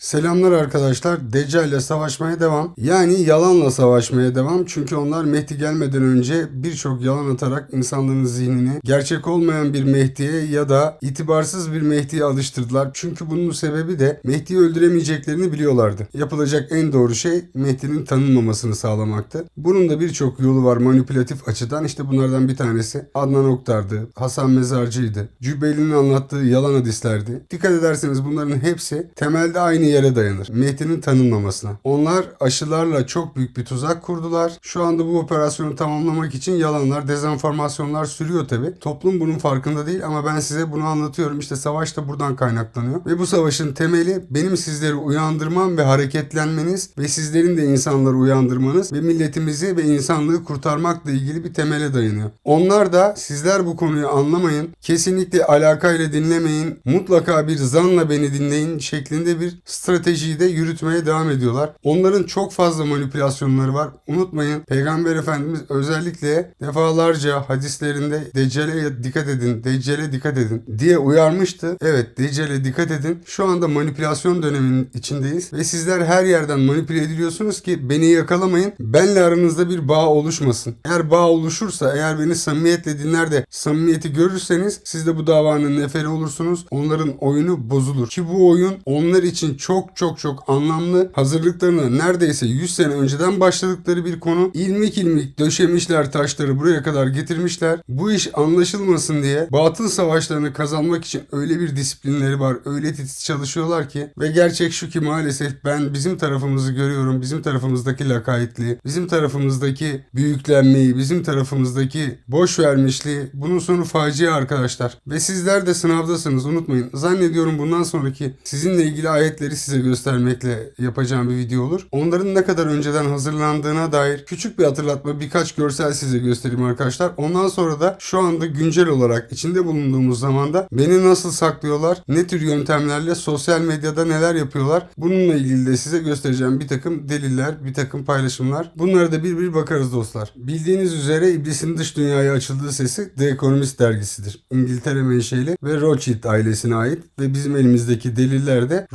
Selamlar arkadaşlar. Deccal ile savaşmaya devam. Yani yalanla savaşmaya devam. Çünkü onlar Mehdi gelmeden önce birçok yalan atarak insanların zihnini gerçek olmayan bir Mehdi'ye ya da itibarsız bir Mehdi'ye alıştırdılar. Çünkü bunun sebebi de Mehdi'yi öldüremeyeceklerini biliyorlardı. Yapılacak en doğru şey Mehdi'nin tanınmamasını sağlamaktı. Bunun da birçok yolu var manipülatif açıdan. İşte bunlardan bir tanesi Adnan Oktar'dı, Hasan Mezarcı'ydı, Cübbeli'nin anlattığı yalan hadislerdi. Dikkat ederseniz bunların hepsi temelde aynı yere dayanır. Mehdi'nin tanınmamasına. Onlar aşılarla çok büyük bir tuzak kurdular. Şu anda bu operasyonu tamamlamak için yalanlar, dezenformasyonlar sürüyor tabi. Toplum bunun farkında değil ama ben size bunu anlatıyorum. İşte savaş da buradan kaynaklanıyor. Ve bu savaşın temeli benim sizleri uyandırmam ve hareketlenmeniz ve sizlerin de insanları uyandırmanız ve milletimizi ve insanlığı kurtarmakla ilgili bir temele dayanıyor. Onlar da sizler bu konuyu anlamayın, kesinlikle alakayla dinlemeyin, mutlaka bir zanla beni dinleyin şeklinde bir stratejiyi de yürütmeye devam ediyorlar. Onların çok fazla manipülasyonları var. Unutmayın Peygamber Efendimiz özellikle defalarca hadislerinde Deccale dikkat edin, Deccale dikkat edin diye uyarmıştı. Evet Deccale dikkat edin. Şu anda manipülasyon döneminin içindeyiz ve sizler her yerden manipüle ediliyorsunuz ki beni yakalamayın. Benle aranızda bir bağ oluşmasın. Eğer bağ oluşursa, eğer beni samimiyetle dinler de samimiyeti görürseniz siz de bu davanın neferi olursunuz. Onların oyunu bozulur. Ki bu oyun onlar için çok çok çok anlamlı. Hazırlıklarını neredeyse 100 sene önceden başladıkları bir konu. İlmik ilmik döşemişler taşları buraya kadar getirmişler. Bu iş anlaşılmasın diye batıl savaşlarını kazanmak için öyle bir disiplinleri var. Öyle titiz çalışıyorlar ki ve gerçek şu ki maalesef ben bizim tarafımızı görüyorum. Bizim tarafımızdaki lakaytliği, bizim tarafımızdaki büyüklenmeyi, bizim tarafımızdaki boş vermişliği bunun sonu facia arkadaşlar. Ve sizler de sınavdasınız unutmayın. Zannediyorum bundan sonraki sizinle ilgili ayetleri size göstermekle yapacağım bir video olur. Onların ne kadar önceden hazırlandığına dair küçük bir hatırlatma birkaç görsel size göstereyim arkadaşlar. Ondan sonra da şu anda güncel olarak içinde bulunduğumuz zamanda beni nasıl saklıyorlar, ne tür yöntemlerle sosyal medyada neler yapıyorlar. Bununla ilgili de size göstereceğim bir takım deliller, bir takım paylaşımlar. Bunlara da bir bir bakarız dostlar. Bildiğiniz üzere iblisin dış dünyaya açıldığı sesi The Economist dergisidir. İngiltere menşeli ve Rothschild ailesine ait ve bizim elimizdeki deliller de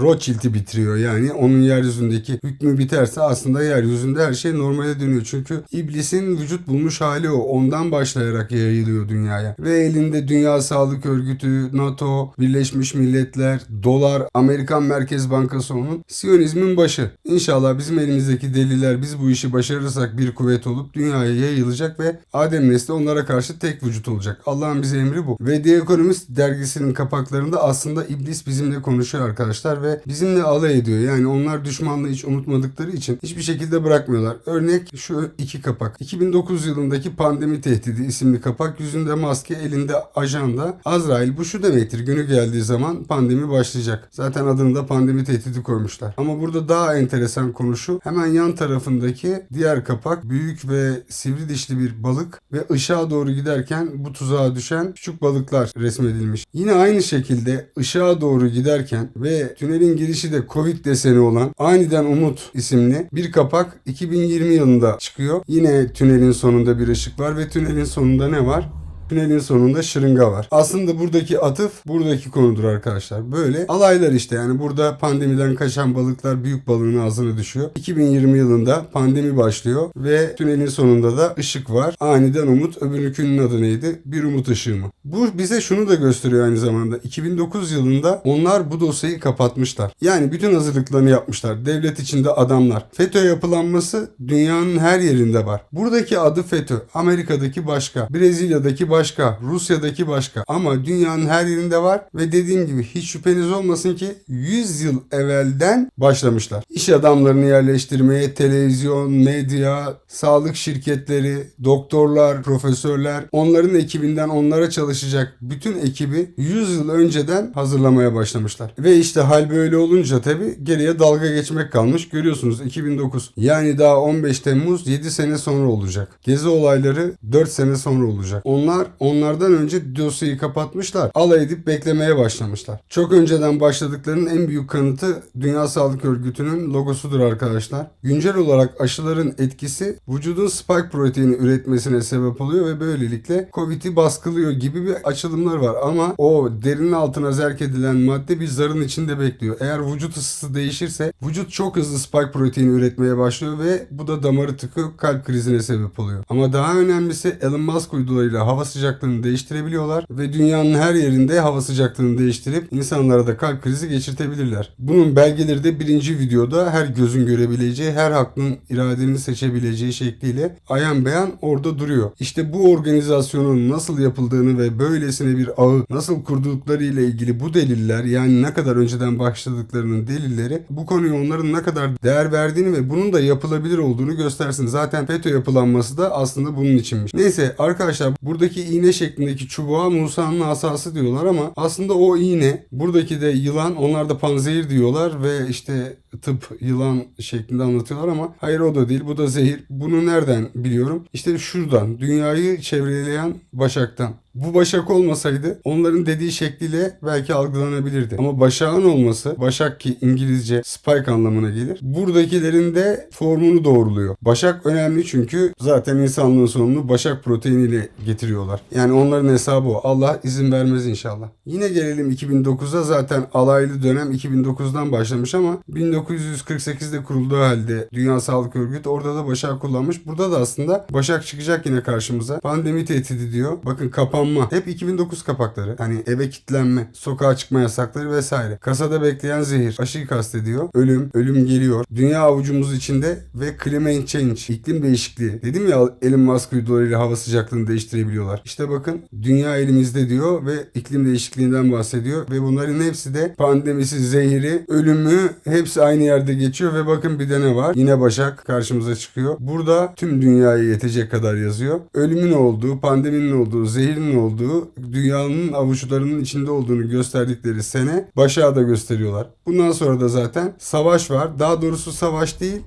Rothschild'i bitiriyor. Yani onun yeryüzündeki hükmü biterse aslında yeryüzünde her şey normale dönüyor. Çünkü iblisin vücut bulmuş hali o. Ondan başlayarak yayılıyor dünyaya. Ve elinde Dünya Sağlık Örgütü, NATO, Birleşmiş Milletler, dolar, Amerikan Merkez Bankası onun. Siyonizmin başı. İnşallah bizim elimizdeki deliller biz bu işi başarırsak bir kuvvet olup dünyaya yayılacak ve Adem nesli onlara karşı tek vücut olacak. Allah'ın bize emri bu. Ve The Economist dergisinin kapaklarında aslında iblis bizimle konuşuyor arkadaşlar ve bizimle alay ediyor. Yani onlar düşmanlığı hiç unutmadıkları için hiçbir şekilde bırakmıyorlar. Örnek şu iki kapak. 2009 yılındaki pandemi tehdidi isimli kapak. Yüzünde maske, elinde ajanda. Azrail bu şu demektir. Günü geldiği zaman pandemi başlayacak. Zaten adını da pandemi tehdidi koymuşlar. Ama burada daha enteresan konu şu. Hemen yan tarafındaki diğer kapak büyük ve sivri dişli bir balık ve ışığa doğru giderken bu tuzağa düşen küçük balıklar resmedilmiş. Yine aynı şekilde ışığa doğru giderken ve tünelin girişi de Covid deseni olan Aniden Umut isimli bir kapak 2020 yılında çıkıyor. Yine tünelin sonunda bir ışık var ve tünelin sonunda ne var? Tünelin sonunda şırınga var. Aslında buradaki atıf buradaki konudur arkadaşlar. Böyle alaylar işte yani burada pandemiden kaçan balıklar büyük balığın ağzına düşüyor. 2020 yılında pandemi başlıyor ve tünelin sonunda da ışık var. Aniden umut öbürünün adı neydi? Bir umut ışığı mı? Bu bize şunu da gösteriyor aynı zamanda. 2009 yılında onlar bu dosyayı kapatmışlar. Yani bütün hazırlıklarını yapmışlar. Devlet içinde adamlar. FETÖ yapılanması dünyanın her yerinde var. Buradaki adı FETÖ. Amerika'daki başka. Brezilya'daki başka. Rusya'daki başka. Ama dünyanın her yerinde var ve dediğim gibi hiç şüpheniz olmasın ki 100 yıl evvelden başlamışlar. İş adamlarını yerleştirmeye televizyon, medya, sağlık şirketleri, doktorlar, profesörler, onların ekibinden onlara çalışacak bütün ekibi 100 yıl önceden hazırlamaya başlamışlar. Ve işte hal böyle olunca tabi geriye dalga geçmek kalmış. Görüyorsunuz 2009. Yani daha 15 Temmuz 7 sene sonra olacak. Gezi olayları 4 sene sonra olacak. Onlar Bunlar onlardan önce dosyayı kapatmışlar. Alay edip beklemeye başlamışlar. Çok önceden başladıklarının en büyük kanıtı Dünya Sağlık Örgütü'nün logosudur arkadaşlar. Güncel olarak aşıların etkisi vücudun spike proteini üretmesine sebep oluyor ve böylelikle Covid'i baskılıyor gibi bir açılımlar var. Ama o derinin altına zerk edilen madde bir zarın içinde bekliyor. Eğer vücut ısısı değişirse vücut çok hızlı spike proteini üretmeye başlıyor ve bu da damarı tıkıyor kalp krizine sebep oluyor. Ama daha önemlisi Elon Musk uydularıyla hava sıcaklığını değiştirebiliyorlar ve dünyanın her yerinde hava sıcaklığını değiştirip insanlara da kalp krizi geçirtebilirler. Bunun belgeleri de birinci videoda her gözün görebileceği, her haklının iradeni seçebileceği şekliyle ayan beyan orada duruyor. İşte bu organizasyonun nasıl yapıldığını ve böylesine bir ağı nasıl kurdukları ile ilgili bu deliller yani ne kadar önceden başladıklarının delilleri bu konuya onların ne kadar değer verdiğini ve bunun da yapılabilir olduğunu göstersin. Zaten FETÖ yapılanması da aslında bunun içinmiş. Neyse arkadaşlar buradaki iğne şeklindeki çubuğa Musa'nın asası diyorlar ama aslında o iğne buradaki de yılan onlar da panzehir diyorlar ve işte tıp yılan şeklinde anlatıyorlar ama hayır o da değil bu da zehir. Bunu nereden biliyorum? İşte şuradan dünyayı çevreleyen başaktan. Bu başak olmasaydı onların dediği şekliyle belki algılanabilirdi. Ama başağın olması, başak ki İngilizce spike anlamına gelir. Buradakilerin de formunu doğruluyor. Başak önemli çünkü zaten insanlığın sonunu başak proteiniyle getiriyorlar. Yani onların hesabı o. Allah izin vermez inşallah. Yine gelelim 2009'a zaten alaylı dönem 2009'dan başlamış ama 1948'de kurulduğu halde Dünya Sağlık Örgütü orada da başak kullanmış. Burada da aslında başak çıkacak yine karşımıza. Pandemi tehdidi diyor. Bakın kapanma. Hep 2009 kapakları. Hani eve kilitlenme, sokağa çıkma yasakları vesaire. Kasada bekleyen zehir. Aşıyı kastediyor. Ölüm, ölüm geliyor. Dünya avucumuz içinde ve climate change, iklim değişikliği. Dedim ya Elon Musk uydularıyla hava sıcaklığını değiştirebiliyorlar. İşte bakın dünya elimizde diyor ve iklim değişikliğinden bahsediyor ve bunların hepsi de pandemisi, zehiri, ölümü hepsi aynı yerde geçiyor ve bakın bir de ne var? Yine Başak karşımıza çıkıyor. Burada tüm dünyaya yetecek kadar yazıyor. Ölümün olduğu, pandeminin olduğu, zehrin olduğu, dünyanın avuçlarının içinde olduğunu gösterdikleri sene Başak'a da gösteriyorlar. Bundan sonra da zaten savaş var. Daha doğrusu savaş değil,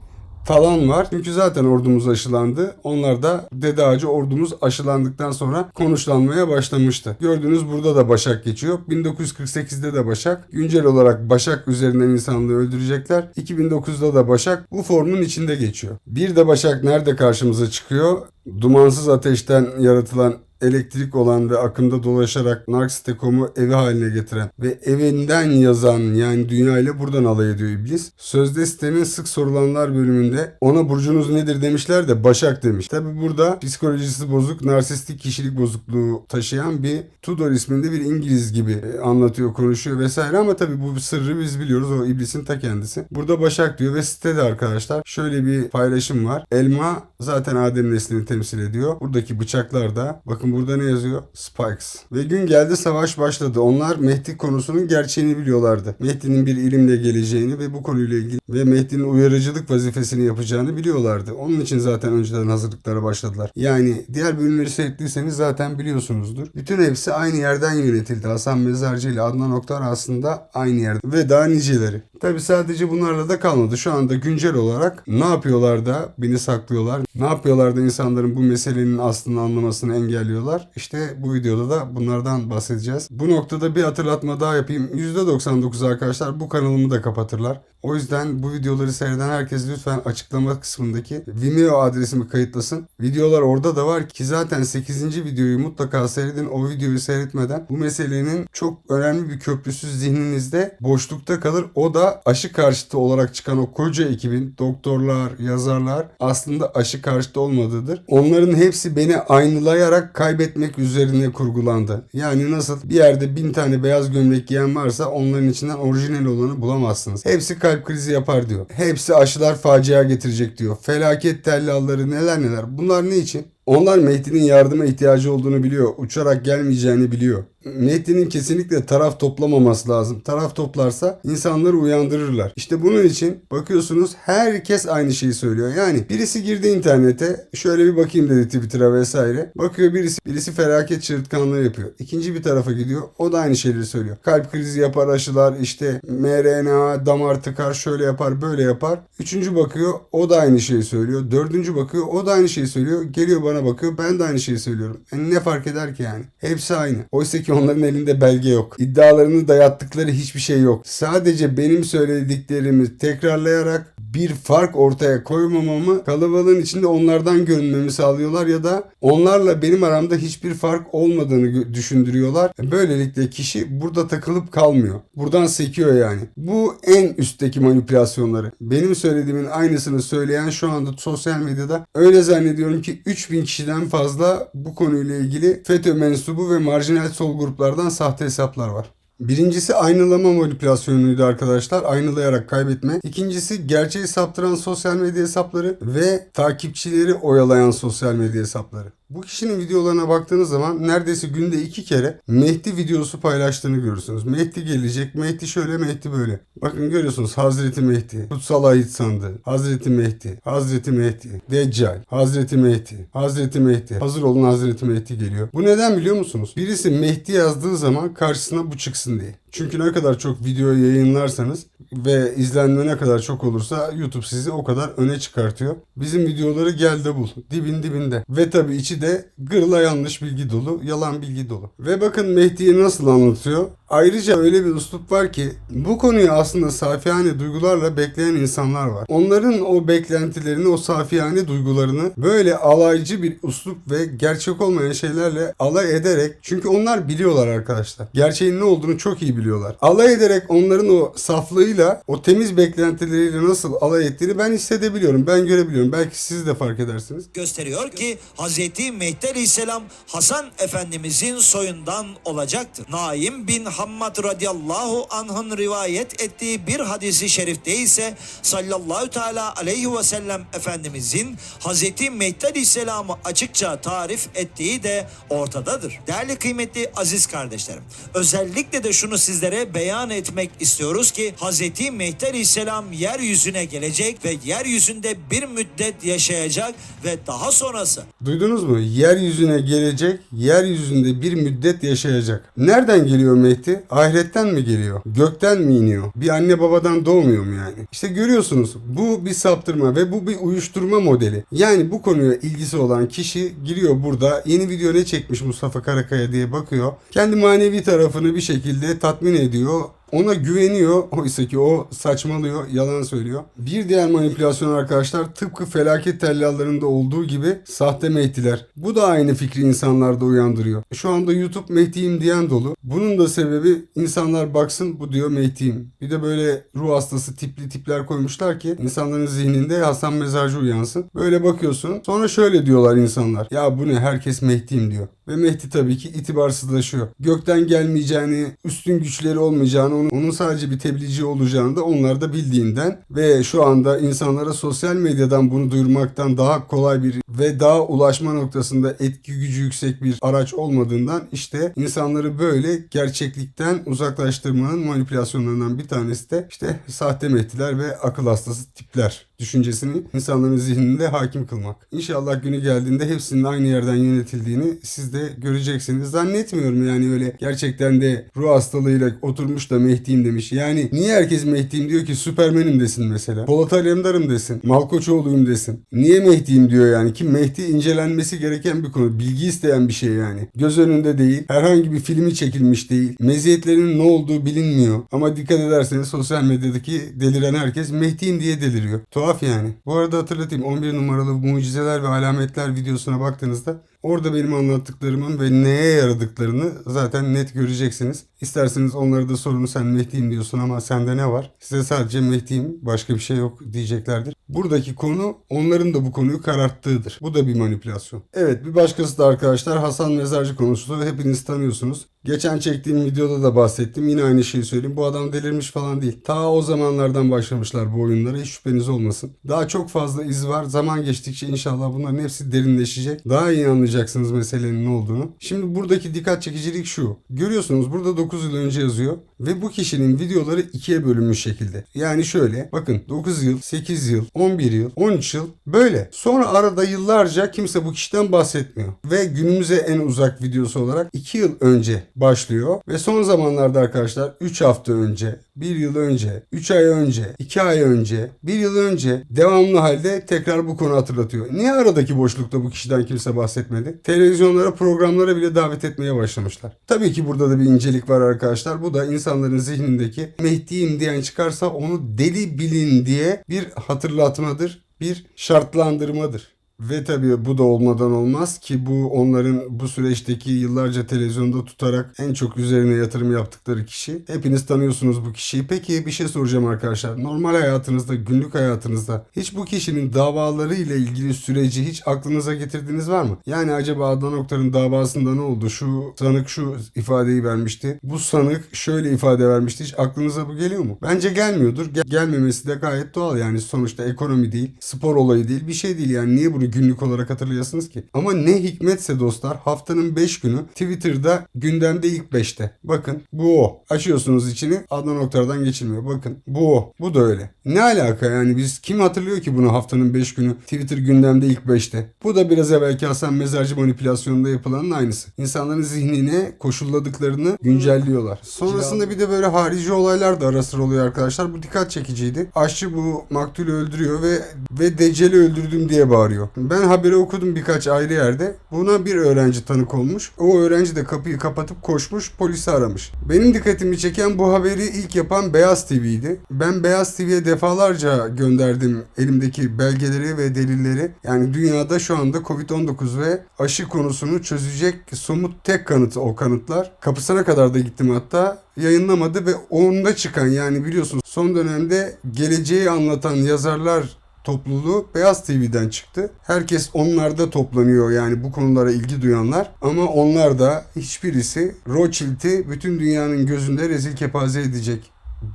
falan var. Çünkü zaten ordumuz aşılandı. Onlar da Dede Ağacı ordumuz aşılandıktan sonra konuşlanmaya başlamıştı. Gördüğünüz burada da Başak geçiyor. 1948'de de Başak. Güncel olarak Başak üzerinden insanlığı öldürecekler. 2009'da da Başak bu formun içinde geçiyor. Bir de Başak nerede karşımıza çıkıyor? Dumansız ateşten yaratılan elektrik olan ve akımda dolaşarak Narkstekom'u evi haline getiren ve evinden yazan yani dünya ile buradan alay ediyor iblis. Sözde sitenin sık sorulanlar bölümünde ona burcunuz nedir demişler de Başak demiş. Tabi burada psikolojisi bozuk, narsistik kişilik bozukluğu taşıyan bir Tudor isminde bir İngiliz gibi e, anlatıyor, konuşuyor vesaire ama tabi bu sırrı biz biliyoruz o iblisin ta kendisi. Burada Başak diyor ve sitede arkadaşlar şöyle bir paylaşım var. Elma zaten Adem neslini temsil ediyor. Buradaki bıçaklar da bakın burada ne yazıyor? Spikes. Ve gün geldi savaş başladı. Onlar Mehdi konusunun gerçeğini biliyorlardı. Mehdi'nin bir ilimle geleceğini ve bu konuyla ilgili ve Mehdi'nin uyarıcılık vazifesini yapacağını biliyorlardı. Onun için zaten önceden hazırlıklara başladılar. Yani diğer bölümleri seyrettiyseniz zaten biliyorsunuzdur. Bütün hepsi aynı yerden yönetildi. Hasan Mezarcı ile Adnan Oktar aslında aynı yerde. Ve daha niceleri. Tabi sadece bunlarla da kalmadı. Şu anda güncel olarak ne yapıyorlar da beni saklıyorlar? Ne yapıyorlar da insanların bu meselenin aslını anlamasını engelliyorlar? İşte bu videoda da bunlardan bahsedeceğiz. Bu noktada bir hatırlatma daha yapayım. %99 arkadaşlar bu kanalımı da kapatırlar. O yüzden bu videoları seyreden herkes lütfen açıklama kısmındaki Vimeo adresimi kayıtlasın. Videolar orada da var ki zaten 8. videoyu mutlaka seyredin. O videoyu seyretmeden bu meselenin çok önemli bir köprüsü zihninizde boşlukta kalır. O da aşı karşıtı olarak çıkan o koca ekibin doktorlar, yazarlar aslında aşı karşıtı olmadığıdır. Onların hepsi beni aynılayarak kaybetmek üzerine kurgulandı. Yani nasıl bir yerde bin tane beyaz gömlek giyen varsa onların içinden orijinal olanı bulamazsınız. Hepsi kalp krizi yapar diyor. Hepsi aşılar facia getirecek diyor. Felaket tellalları neler neler. Bunlar ne için? Onlar Mehdi'nin yardıma ihtiyacı olduğunu biliyor. Uçarak gelmeyeceğini biliyor. Mehdi'nin kesinlikle taraf toplamaması lazım. Taraf toplarsa insanları uyandırırlar. İşte bunun için bakıyorsunuz herkes aynı şeyi söylüyor. Yani birisi girdi internete şöyle bir bakayım dedi Twitter'a vesaire. Bakıyor birisi birisi felaket çığırtkanlığı yapıyor. İkinci bir tarafa gidiyor. O da aynı şeyleri söylüyor. Kalp krizi yapar aşılar işte mRNA damar tıkar şöyle yapar böyle yapar. Üçüncü bakıyor o da aynı şeyi söylüyor. Dördüncü bakıyor o da aynı şeyi söylüyor. Geliyor bana bakıyor ben de aynı şeyi söylüyorum. Yani ne fark eder ki yani? Hepsi aynı. Oysa ki onların elinde belge yok. İddialarını dayattıkları hiçbir şey yok. Sadece benim söylediklerimi tekrarlayarak bir fark ortaya koymamamı kalabalığın içinde onlardan görünmemi sağlıyorlar ya da onlarla benim aramda hiçbir fark olmadığını düşündürüyorlar. Böylelikle kişi burada takılıp kalmıyor. Buradan sekiyor yani. Bu en üstteki manipülasyonları. Benim söylediğimin aynısını söyleyen şu anda sosyal medyada öyle zannediyorum ki 3000 kişiden fazla bu konuyla ilgili FETÖ mensubu ve marjinal gruplardan sahte hesaplar var. Birincisi aynalama manipülasyonuydu arkadaşlar. Aynalayarak kaybetme. İkincisi gerçeği saptıran sosyal medya hesapları ve takipçileri oyalayan sosyal medya hesapları. Bu kişinin videolarına baktığınız zaman neredeyse günde iki kere Mehdi videosu paylaştığını görürsünüz. Mehdi gelecek, Mehdi şöyle, Mehdi böyle. Bakın görüyorsunuz Hazreti Mehdi, Kutsal Ayet sandığı, Hazreti Mehdi, Hazreti Mehdi, Deccal, Hazreti Mehdi, Hazreti Mehdi. Hazır olun Hazreti Mehdi geliyor. Bu neden biliyor musunuz? Birisi Mehdi yazdığı zaman karşısına bu çıksın diye. Çünkü ne kadar çok video yayınlarsanız ve izlenme ne kadar çok olursa YouTube sizi o kadar öne çıkartıyor. Bizim videoları gel de bul. Dibin dibinde. Ve tabii içi de gırla yanlış bilgi dolu, yalan bilgi dolu. Ve bakın Mehdi'yi nasıl anlatıyor. Ayrıca öyle bir üslup var ki bu konuyu aslında safiyane duygularla bekleyen insanlar var. Onların o beklentilerini, o safiyane duygularını böyle alaycı bir üslup ve gerçek olmayan şeylerle alay ederek çünkü onlar biliyorlar arkadaşlar. Gerçeğin ne olduğunu çok iyi biliyorlar. Alay ederek onların o saflığıyla, o temiz beklentileriyle nasıl alay ettiğini ben hissedebiliyorum. Ben görebiliyorum. Belki siz de fark edersiniz. gösteriyor ki Hazreti Mehdi Aleyhisselam Hasan Efendimizin soyundan olacaktır. Naim bin Hammad radıyallahu anh'ın rivayet ettiği bir hadisi şerifte ise sallallahu teala aleyhi ve sellem Efendimizin Hazreti Mehdi Aleyhisselam'ı açıkça tarif ettiği de ortadadır. Değerli kıymetli aziz kardeşlerim, özellikle de şunu sizlere beyan etmek istiyoruz ki Hazreti Mehdi Aleyhisselam yeryüzüne gelecek ve yeryüzünde bir müddet yaşayacak ve daha sonrası Duydunuz mu? Yeryüzüne gelecek, yeryüzünde bir müddet yaşayacak. Nereden geliyor Mehdi? Ahiretten mi geliyor? Gökten mi iniyor? Bir anne babadan doğmuyor mu yani? İşte görüyorsunuz bu bir saptırma ve bu bir uyuşturma modeli. Yani bu konuya ilgisi olan kişi giriyor burada yeni video ne çekmiş Mustafa Karakaya diye bakıyor. Kendi manevi tarafını bir şekilde tatmin ediyor. Ona güveniyor. Oysa ki o saçmalıyor, yalan söylüyor. Bir diğer manipülasyon arkadaşlar tıpkı felaket tellallarında olduğu gibi sahte Mehdiler. Bu da aynı fikri insanlarda uyandırıyor. Şu anda YouTube Mehdi'yim diyen dolu. Bunun da sebebi insanlar baksın bu diyor Mehdi'yim. Bir de böyle ruh hastası tipli tipler koymuşlar ki insanların zihninde Hasan Mezarcı uyansın. Böyle bakıyorsun. Sonra şöyle diyorlar insanlar. Ya bu ne herkes Mehdi'yim diyor. Ve Mehdi tabii ki itibarsızlaşıyor. Gökten gelmeyeceğini, üstün güçleri olmayacağını, onun, onun sadece bir tebliğci olacağını da onlar da bildiğinden ve şu anda insanlara sosyal medyadan bunu duyurmaktan daha kolay bir ve daha ulaşma noktasında etki gücü yüksek bir araç olmadığından işte insanları böyle gerçeklikten uzaklaştırmanın manipülasyonlarından bir tanesi de işte sahte mehdiler ve akıl hastası tipler düşüncesini insanların zihninde hakim kılmak. İnşallah günü geldiğinde hepsinin aynı yerden yönetildiğini siz de göreceksiniz. Zannetmiyorum yani öyle gerçekten de ruh hastalığıyla oturmuş da Mehdi'yim demiş. Yani niye herkes Mehdi'yim diyor ki Süpermen'im desin mesela. Polat Alemdar'ım desin. Malkoçoğlu'yum desin. Niye Mehdi'yim diyor yani ki Mehdi incelenmesi gereken bir konu. Bilgi isteyen bir şey yani. Göz önünde değil. Herhangi bir filmi çekilmiş değil. Meziyetlerinin ne olduğu bilinmiyor. Ama dikkat ederseniz sosyal medyadaki deliren herkes Mehdi'yim diye deliriyor. Tuhaf yani. Bu arada hatırlatayım 11 numaralı mucizeler ve alametler videosuna baktığınızda Orada benim anlattıklarımın ve neye yaradıklarını zaten net göreceksiniz. İsterseniz onlara da sorun sen Mehdi'yim diyorsun ama sende ne var? Size sadece Mehdi'yim başka bir şey yok diyeceklerdir. Buradaki konu onların da bu konuyu kararttığıdır. Bu da bir manipülasyon. Evet bir başkası da arkadaşlar Hasan Mezarcı konusu hepiniz tanıyorsunuz. Geçen çektiğim videoda da bahsettim. Yine aynı şeyi söyleyeyim. Bu adam delirmiş falan değil. Ta o zamanlardan başlamışlar bu oyunlara. Hiç şüpheniz olmasın. Daha çok fazla iz var. Zaman geçtikçe inşallah bunların hepsi derinleşecek. Daha iyi anlayacaksınız meselenin ne olduğunu. Şimdi buradaki dikkat çekicilik şu. Görüyorsunuz burada 9 yıl önce yazıyor. Ve bu kişinin videoları ikiye bölünmüş şekilde. Yani şöyle bakın 9 yıl, 8 yıl, 11 yıl, 13 yıl böyle. Sonra arada yıllarca kimse bu kişiden bahsetmiyor. Ve günümüze en uzak videosu olarak 2 yıl önce başlıyor. Ve son zamanlarda arkadaşlar 3 hafta önce, 1 yıl önce, 3 ay önce, 2 ay önce, 1 yıl önce devamlı halde tekrar bu konu hatırlatıyor. Niye aradaki boşlukta bu kişiden kimse bahsetmedi? Televizyonlara, programlara bile davet etmeye başlamışlar. Tabii ki burada da bir incelik var arkadaşlar. Bu da insanların zihnindeki Mehdi'yim diyen çıkarsa onu deli bilin diye bir hatırlatmadır, bir şartlandırmadır. Ve tabii bu da olmadan olmaz ki bu onların bu süreçteki yıllarca televizyonda tutarak en çok üzerine yatırım yaptıkları kişi. Hepiniz tanıyorsunuz bu kişiyi. Peki bir şey soracağım arkadaşlar. Normal hayatınızda, günlük hayatınızda hiç bu kişinin davaları ile ilgili süreci hiç aklınıza getirdiniz var mı? Yani acaba Adnan Oktar'ın davasında ne oldu? Şu sanık şu ifadeyi vermişti. Bu sanık şöyle ifade vermişti. Hiç aklınıza bu geliyor mu? Bence gelmiyordur. Gel- gelmemesi de gayet doğal. Yani sonuçta ekonomi değil, spor olayı değil, bir şey değil. Yani niye bunu günlük olarak hatırlayasınız ki? Ama ne hikmetse dostlar haftanın 5 günü Twitter'da gündemde ilk 5'te. Bakın bu o. Açıyorsunuz içini Adnan Oktar'dan geçilmiyor. Bakın bu o. Bu da öyle. Ne alaka yani biz kim hatırlıyor ki bunu haftanın 5 günü Twitter gündemde ilk 5'te? Bu da biraz evvelki Hasan Mezarcı manipülasyonunda yapılanın aynısı. İnsanların zihnine koşulladıklarını güncelliyorlar. Sonrasında bir de böyle harici olaylar da ara sıra oluyor arkadaşlar. Bu dikkat çekiciydi. Aşçı bu maktulü öldürüyor ve ve Deccal'i öldürdüm diye bağırıyor. Ben haberi okudum birkaç ayrı yerde. Buna bir öğrenci tanık olmuş. O öğrenci de kapıyı kapatıp koşmuş polisi aramış. Benim dikkatimi çeken bu haberi ilk yapan Beyaz TV'ydi. Ben Beyaz TV'ye defalarca gönderdim elimdeki belgeleri ve delilleri. Yani dünyada şu anda Covid-19 ve aşı konusunu çözecek somut tek kanıtı o kanıtlar. Kapısına kadar da gittim hatta yayınlamadı ve onda çıkan yani biliyorsunuz son dönemde geleceği anlatan yazarlar topluluğu Beyaz TV'den çıktı. Herkes onlarda toplanıyor yani bu konulara ilgi duyanlar. Ama onlar da hiçbirisi Rothschild'i bütün dünyanın gözünde rezil kepaze edecek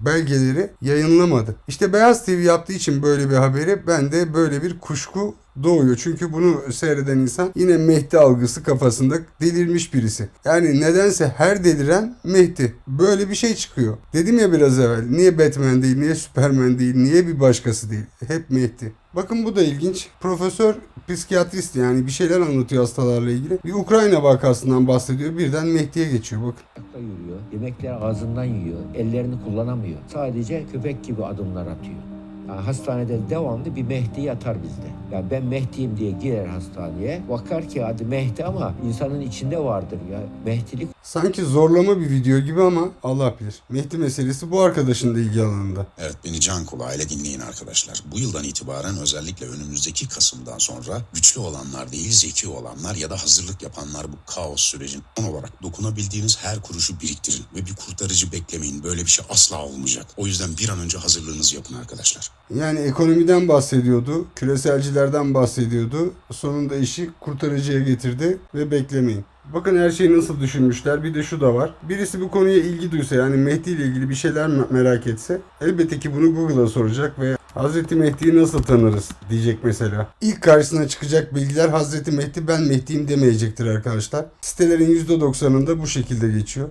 belgeleri yayınlamadı. İşte Beyaz TV yaptığı için böyle bir haberi ben de böyle bir kuşku doğuyor. Çünkü bunu seyreden insan yine Mehdi algısı kafasında delirmiş birisi. Yani nedense her deliren Mehdi. Böyle bir şey çıkıyor. Dedim ya biraz evvel. Niye Batman değil, niye Superman değil, niye bir başkası değil. Hep Mehdi. Bakın bu da ilginç. Profesör psikiyatrist yani bir şeyler anlatıyor hastalarla ilgili. Bir Ukrayna vakasından bahsediyor. Birden Mehdi'ye geçiyor. Bakın. Yürüyor. Yemekleri ağzından yiyor. Ellerini kullanamıyor. Sadece köpek gibi adımlar atıyor. Yani hastanede devamlı bir Mehdi yatar bizde. Yani ben Mehdi'yim diye girer hastaneye. Bakar ki adı Mehdi ama insanın içinde vardır ya. Mehdilik Sanki zorlama bir video gibi ama Allah bilir. Mehdi meselesi bu arkadaşın da ilgi alanında. Evet beni can kulağıyla dinleyin arkadaşlar. Bu yıldan itibaren özellikle önümüzdeki Kasım'dan sonra güçlü olanlar değil zeki olanlar ya da hazırlık yapanlar bu kaos sürecin son olarak dokunabildiğiniz her kuruşu biriktirin ve bir kurtarıcı beklemeyin. Böyle bir şey asla olmayacak. O yüzden bir an önce hazırlığınızı yapın arkadaşlar. Yani ekonomiden bahsediyordu, küreselcilerden bahsediyordu. Sonunda işi kurtarıcıya getirdi ve beklemeyin. Bakın her şeyi nasıl düşünmüşler. Bir de şu da var. Birisi bu konuya ilgi duysa yani Mehdi ile ilgili bir şeyler me- merak etse elbette ki bunu Google'a soracak ve Hazreti Mehdi'yi nasıl tanırız diyecek mesela. İlk karşısına çıkacak bilgiler Hazreti Mehdi ben Mehdi'yim demeyecektir arkadaşlar. Sitelerin %90'ında bu şekilde geçiyor.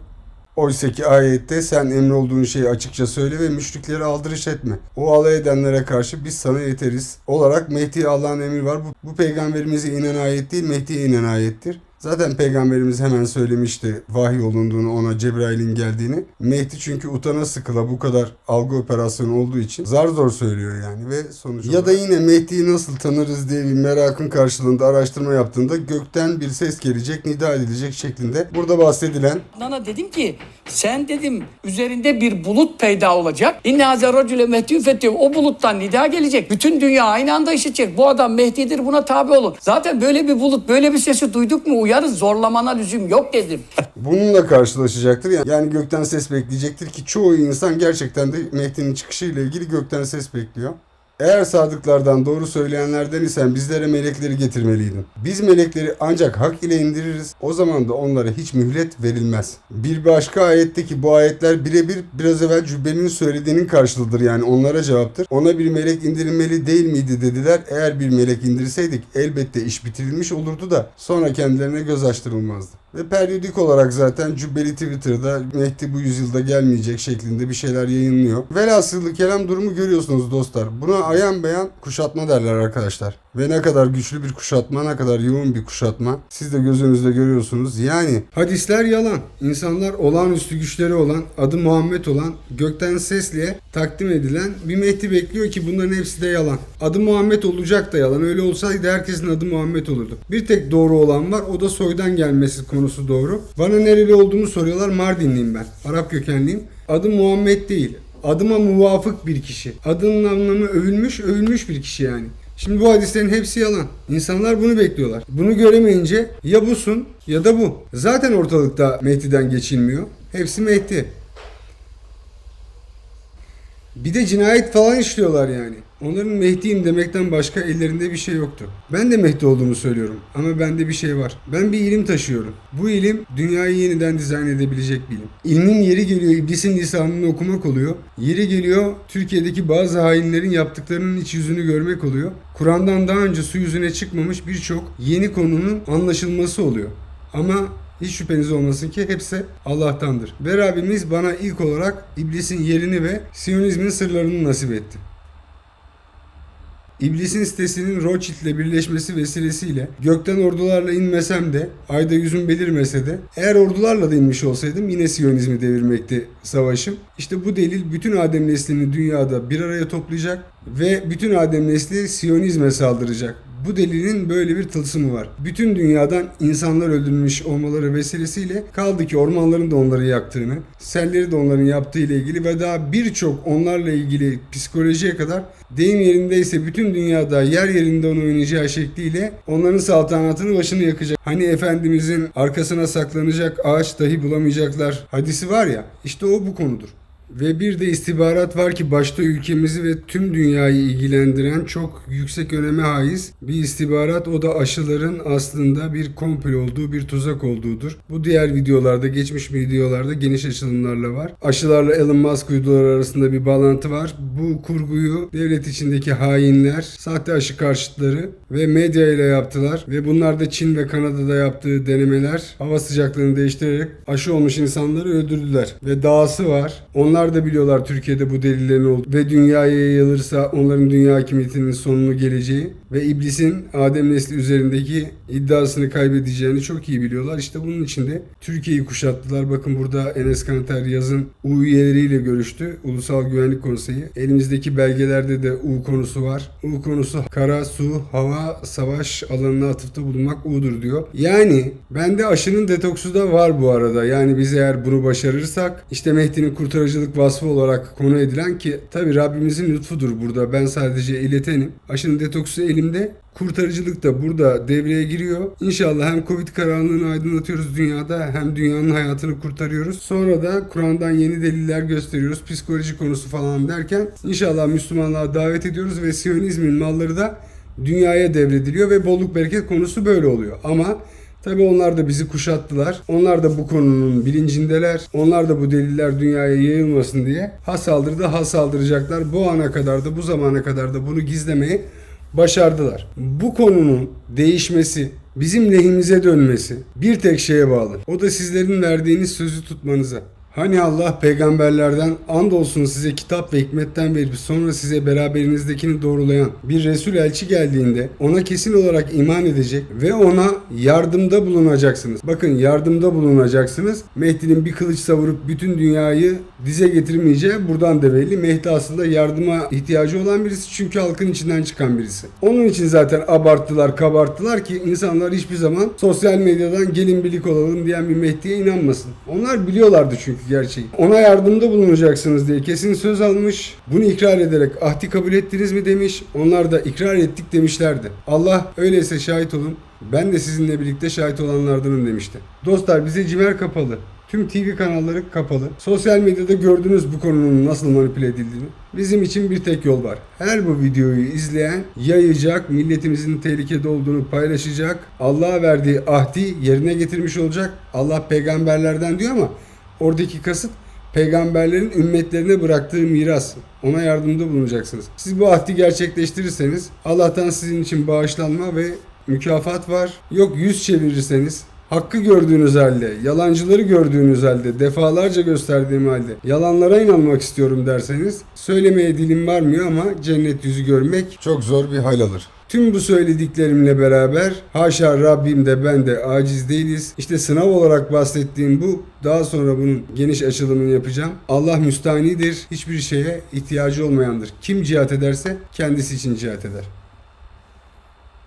Oysa ki ayette sen emrolduğun şeyi açıkça söyle ve müşrikleri aldırış etme. O alay edenlere karşı biz sana yeteriz. Olarak Mehdi'ye Allah'ın emri var. Bu, bu peygamberimize inen ayet değil Mehdi'ye inen ayettir. Zaten peygamberimiz hemen söylemişti vahiy olunduğunu ona Cebrail'in geldiğini. Mehdi çünkü utana sıkıla bu kadar algı operasyonu olduğu için zar zor söylüyor yani ve sonuç Ya da yine Mehdi'yi nasıl tanırız diye bir merakın karşılığında araştırma yaptığında gökten bir ses gelecek, nida edilecek şeklinde. Burada bahsedilen Adnan'a dedim ki sen dedim üzerinde bir bulut peyda olacak. İnne haze racüle mehdiyün fetih. O buluttan nida gelecek. Bütün dünya aynı anda işitecek. Bu adam Mehdi'dir buna tabi olun. Zaten böyle bir bulut böyle bir sesi duyduk mu uyarız zorlamana lüzum yok dedim. bununla karşılaşacaktır. Yani, yani gökten ses bekleyecektir ki çoğu insan gerçekten de Mehdi'nin çıkışıyla ilgili gökten ses bekliyor. Eğer sadıklardan doğru söyleyenlerden isen bizlere melekleri getirmeliydin. Biz melekleri ancak hak ile indiririz. O zaman da onlara hiç mühlet verilmez. Bir başka ayetteki bu ayetler birebir biraz evvel Cübbeli'nin söylediğinin karşılığıdır yani onlara cevaptır. Ona bir melek indirilmeli değil miydi dediler. Eğer bir melek indirseydik elbette iş bitirilmiş olurdu da sonra kendilerine göz açtırılmazdı. Ve periyodik olarak zaten Cübbeli Twitter'da Mehdi bu yüzyılda gelmeyecek şeklinde bir şeyler yayınlıyor. Velhasılı kelam durumu görüyorsunuz dostlar. Buna ayan beyan kuşatma derler arkadaşlar. Ve ne kadar güçlü bir kuşatma, ne kadar yoğun bir kuşatma. Siz de gözünüzde görüyorsunuz. Yani hadisler yalan. İnsanlar olağanüstü güçleri olan, adı Muhammed olan, gökten sesliye takdim edilen bir Mehdi bekliyor ki bunların hepsi de yalan. Adı Muhammed olacak da yalan. Öyle olsaydı herkesin adı Muhammed olurdu. Bir tek doğru olan var. O da soydan gelmesi konusu doğru. Bana nereli olduğumu soruyorlar. Mardinliyim ben. Arap kökenliyim. Adım Muhammed değil. Adıma muvafık bir kişi. Adının anlamı övülmüş, övülmüş bir kişi yani. Şimdi bu hadislerin hepsi yalan. İnsanlar bunu bekliyorlar. Bunu göremeyince ya busun ya da bu. Zaten ortalıkta Mehdi'den geçilmiyor. Hepsi Mehdi. Bir de cinayet falan işliyorlar yani. Onların Mehdi'yim demekten başka ellerinde bir şey yoktu. Ben de Mehdi olduğumu söylüyorum ama bende bir şey var. Ben bir ilim taşıyorum. Bu ilim dünyayı yeniden dizayn edebilecek bir ilim. İlmin yeri geliyor iblisin lisanını okumak oluyor. Yeri geliyor Türkiye'deki bazı hainlerin yaptıklarının iç yüzünü görmek oluyor. Kur'an'dan daha önce su yüzüne çıkmamış birçok yeni konunun anlaşılması oluyor. Ama hiç şüpheniz olmasın ki hepsi Allah'tandır. Ve Rabbimiz bana ilk olarak iblisin yerini ve Siyonizmin sırlarını nasip etti. İblisin sitesinin Rothschild'le birleşmesi vesilesiyle gökten ordularla inmesem de, ayda yüzüm belirmese de, eğer ordularla da inmiş olsaydım yine Siyonizmi devirmekti savaşım. İşte bu delil bütün Adem neslini dünyada bir araya toplayacak ve bütün Adem nesli Siyonizme saldıracak. Bu delilin böyle bir tılsımı var. Bütün dünyadan insanlar öldürülmüş olmaları vesilesiyle kaldı ki ormanların da onları yaktığını, selleri de onların yaptığı ile ilgili ve daha birçok onlarla ilgili psikolojiye kadar deyim yerindeyse bütün dünyada yer yerinde onu oynayacağı şekliyle onların saltanatını başını yakacak. Hani Efendimizin arkasına saklanacak ağaç dahi bulamayacaklar hadisi var ya işte o bu konudur. Ve bir de istihbarat var ki başta ülkemizi ve tüm dünyayı ilgilendiren çok yüksek öneme haiz bir istihbarat. O da aşıların aslında bir komplo olduğu, bir tuzak olduğudur. Bu diğer videolarda, geçmiş videolarda geniş açılımlarla var. Aşılarla Elon Musk uyduları arasında bir bağlantı var. Bu kurguyu devlet içindeki hainler, sahte aşı karşıtları ve medya ile yaptılar. Ve bunlar da Çin ve Kanada'da yaptığı denemeler hava sıcaklığını değiştirerek aşı olmuş insanları öldürdüler. Ve dahası var. Onlar da biliyorlar Türkiye'de bu delillerin olduğu ve dünyaya yayılırsa onların dünya hakimiyetinin sonunu geleceği ve iblisin Adem nesli üzerindeki iddiasını kaybedeceğini çok iyi biliyorlar. İşte bunun için de Türkiye'yi kuşattılar. Bakın burada Enes Kanter yazın U üyeleriyle görüştü. Ulusal Güvenlik Konseyi. Elimizdeki belgelerde de U konusu var. U konusu kara, su, hava, savaş alanına atıfta bulunmak U'dur diyor. Yani bende aşının detoksu da var bu arada. Yani biz eğer bunu başarırsak işte Mehdi'nin kurtarıcılık vasfı olarak konu edilen ki tabi Rabbimizin lütfudur burada. Ben sadece iletenim. Aşının detoksu elimde. Kurtarıcılık da burada devreye giriyor. İnşallah hem Covid karanlığını aydınlatıyoruz dünyada hem dünyanın hayatını kurtarıyoruz. Sonra da Kur'an'dan yeni deliller gösteriyoruz. Psikoloji konusu falan derken inşallah Müslümanlığa davet ediyoruz ve Siyonizmin malları da dünyaya devrediliyor ve bolluk bereket konusu böyle oluyor. Ama Tabi onlar da bizi kuşattılar. Onlar da bu konunun bilincindeler. Onlar da bu deliller dünyaya yayılmasın diye ha saldırdı ha saldıracaklar. Bu ana kadar da bu zamana kadar da bunu gizlemeyi başardılar. Bu konunun değişmesi, bizim lehimize dönmesi bir tek şeye bağlı. O da sizlerin verdiğiniz sözü tutmanıza. Hani Allah peygamberlerden andolsun size kitap ve hikmetten verip sonra size beraberinizdekini doğrulayan bir Resul elçi geldiğinde ona kesin olarak iman edecek ve ona yardımda bulunacaksınız. Bakın yardımda bulunacaksınız. Mehdi'nin bir kılıç savurup bütün dünyayı dize getirmeyeceği buradan da belli. Mehdi aslında yardıma ihtiyacı olan birisi çünkü halkın içinden çıkan birisi. Onun için zaten abarttılar, kabarttılar ki insanlar hiçbir zaman sosyal medyadan gelin birlik olalım diyen bir Mehdi'ye inanmasın. Onlar biliyorlardı çünkü gerçeği. Ona yardımda bulunacaksınız diye kesin söz almış. Bunu ikrar ederek ahdi kabul ettiniz mi demiş. Onlar da ikrar ettik demişlerdi. Allah öyleyse şahit olun. Ben de sizinle birlikte şahit olanlardanım demişti. Dostlar bize cimer kapalı. Tüm TV kanalları kapalı. Sosyal medyada gördünüz bu konunun nasıl manipüle edildiğini. Bizim için bir tek yol var. Her bu videoyu izleyen yayacak, milletimizin tehlikede olduğunu paylaşacak, Allah'a verdiği ahdi yerine getirmiş olacak. Allah peygamberlerden diyor ama oradaki kasıt peygamberlerin ümmetlerine bıraktığı miras. Ona yardımda bulunacaksınız. Siz bu ahdi gerçekleştirirseniz Allah'tan sizin için bağışlanma ve mükafat var. Yok yüz çevirirseniz Hakkı gördüğünüz halde, yalancıları gördüğünüz halde, defalarca gösterdiğim halde yalanlara inanmak istiyorum derseniz söylemeye dilim varmıyor ama cennet yüzü görmek çok zor bir hal alır. Tüm bu söylediklerimle beraber haşa Rabbim de ben de aciz değiliz. İşte sınav olarak bahsettiğim bu. Daha sonra bunun geniş açılımını yapacağım. Allah müstanidir. Hiçbir şeye ihtiyacı olmayandır. Kim cihat ederse kendisi için cihat eder.